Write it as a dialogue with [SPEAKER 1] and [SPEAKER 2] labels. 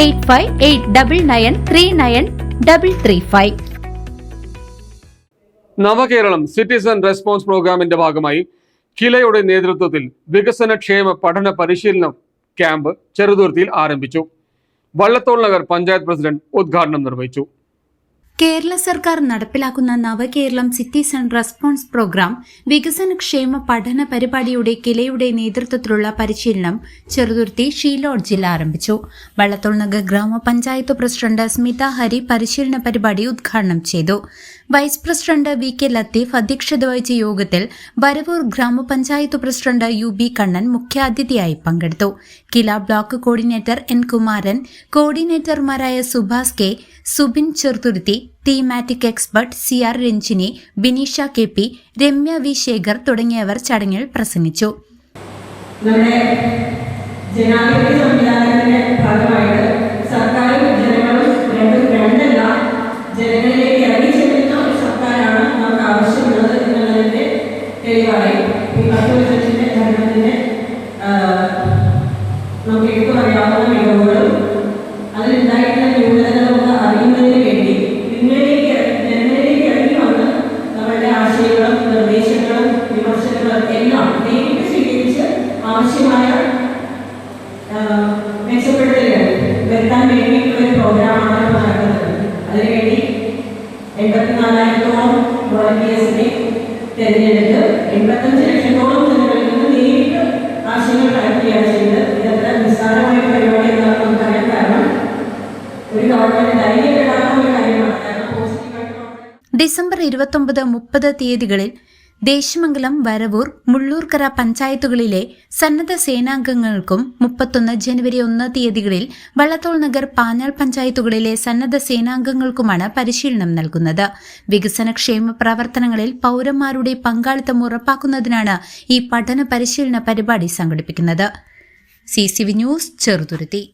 [SPEAKER 1] Eight five eight double nine three nine double three five.
[SPEAKER 2] നവകേരളം citizen response പ്രോഗ്രാമിന്റെ ഭാഗമായി കിലയുടെ നേതൃത്വത്തിൽ വികസനക്ഷേമ പഠന പരിശീലനം ക്യാമ്പ് ചെറുതുരുത്തിയിൽ ആരംഭിച്ചു. വള്ളത്തോൾ നഗർ പഞ്ചായത്ത് പ്രസിഡന്റ് ഉദ്ഘാടനം നിർവഹിച്ചു.
[SPEAKER 1] കേരള സർക്കാർ നടപ്പിലാക്കുന്ന നവകേരളം സിറ്റിസൺ റെസ്പോൺസ് പ്രോഗ്രാം വികസന ക്ഷേമ പഠന പരിപാടിയുടെ കിലയുടെ നേതൃത്വത്തിലുള്ള പരിശീലനം ചെറുതുരുത്തി ഷീലോഡ്ജിൽ ആരംഭിച്ചു. വള്ളത്തോൾനഗർ ഗ്രാമപഞ്ചായത്ത് പ്രസിഡന്റ് സ്മിത ഹരി പരിശീലന പരിപാടി ഉദ്ഘാടനം ചെയ്തു. Vice president V K Latheef അധ്യക്ഷത വഹിച്ച യോഗത്തിൽ വരവൂർ ഗ്രാമപഞ്ചായത്ത് പ്രസിഡന്റ് യു ബി കണ്ണൻ മുഖ്യാതിഥിയായി പങ്കെടുത്തു. KILA block coordinator N Kumaran കോർഡിനേറ്റർമാരായ Subhas K Subin Cheruthuruthy thematic expert C R Ranjini Bineesha K P Ramya V Sekhar തുടങ്ങിയവർ ചടങ്ങിൽ പ്രസംഗിച്ചു.
[SPEAKER 3] നമ്മുടെ സർക്കാരും ജനങ്ങളും ഒരു നമുക്ക് എടുത്തു പറയാവുന്ന മികവുകളും അതിലുണ്ടായിട്ടുള്ള എൺപത്തിനാലായിരത്തോളം വോളണ്ടിയേഴ്സിനെ തിരഞ്ഞെടുത്ത് എൺപത്തഞ്ച് ലക്ഷത്തോളം ജനങ്ങളിൽ നിന്ന് നേരിട്ട് ആശയങ്ങൾ കളക്ടുകയാണ് ചെയ്തത്. ഇതത്ര നിസ്സാരമായ പരിപാടി എന്നാണ് നമുക്കറിയാൻ കാരണം. ഒരു ഗവൺമെന്റ് ധൈര്യപ്പെടാത്ത ഒരു കാര്യമാണ്.
[SPEAKER 1] ഡിസംബർ ഇരുപത്തൊമ്പത് മുപ്പത് തീയതികളിൽ ദേശമംഗലം വരവൂർ മുള്ളൂർക്കര പഞ്ചായത്തുകളിലെ സന്നദ്ധ സേനാംഗങ്ങൾക്കും മുപ്പത്തൊന്ന് ജനുവരി ഒന്ന് തീയതികളിൽ വള്ളത്തോൾ നഗർ പാഞ്ഞാൾ പഞ്ചായത്തുകളിലെ സന്നദ്ധ സേനാംഗങ്ങൾക്കുമാണ് പരിശീലനം നൽകുന്നത്. വികസനക്ഷേമ പ്രവർത്തനങ്ങളിൽ പൗരന്മാരുടെ പങ്കാളിത്തം ഉറപ്പാക്കുന്നതിനാണ് ഈ പഠന പരിശീലന പരിപാടി സംഘടിപ്പിക്കുന്നത്. C news Cheruthuruthy.